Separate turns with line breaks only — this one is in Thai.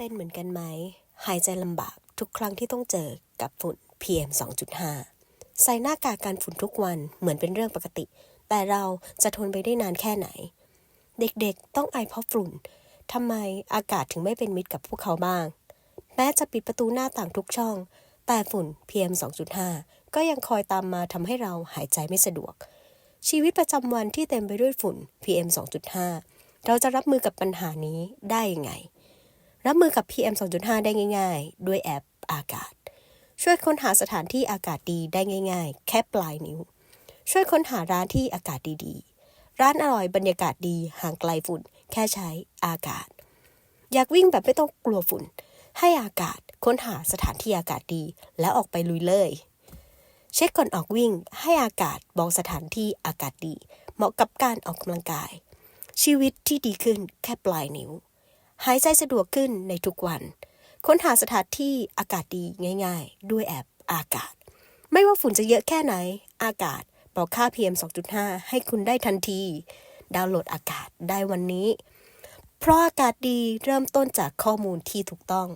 เป็นเหมือนกันไหม หายใจลำบากทุกครั้งที่ต้องเจอกับฝุ่น PM 2.5 ใส่หน้ากากกันฝุ่นทุกวันเหมือนเป็นเรื่องปกติ แต่เราจะทนไปได้นานแค่ไหน เด็กๆ ต้องไอเพราะฝุ่นทำไมอากาศถึงไม่เป็นมิตรกับพวกเขาบ้าง แม้จะปิดประตูหน้าต่างทุกช่อง แต่ฝุ่น PM 2.5 ก็ยังคอยตามมาทำให้เราหายใจไม่สะดวก ชีวิตประจำวันที่เต็มไปด้วยฝุ่น PM 2.5 เราจะรับมือกับปัญหานี้ได้ยังไง รับมือกับ PM 2.5 ได้ง่าย ๆ ด้วยแอปอากาศ ช่วยค้นหาสถานที่อากาศดีได้ง่าย ๆ แค่ปลายนิ้ว ช่วยค้นหาร้านที่อากาศดีๆ ร้านอร่อยบรรยากาศดีห่างไกลฝุ่น แค่ใช้อากาศ อยากวิ่งแบบไม่ต้องกลัวฝุ่น ให้อากาศค้นหาสถานที่อากาศดี แล้วออกไปลุยเลยเช็คก่อนออกวิ่ง ให้อากาศบอกสถานที่อากาศดี เหมาะกับการออกกำลังกาย ชีวิตที่ดีขึ้นแค่ปลายนิ้ว หายใจสะดวกขึ้นในทุกวัน ค้นหาสถานที่อากาศดีง่าย ๆ ด้วยแอปอากาศ ไม่ว่าฝุ่นจะเยอะแค่ไหน อากาศบอกค่า PM 2.5 ให้คุณได้ทันที ดาวน์โหลดอากาศได้วันนี้ เพราะอากาศดีเริ่มต้นจากข้อมูลที่ถูกต้อง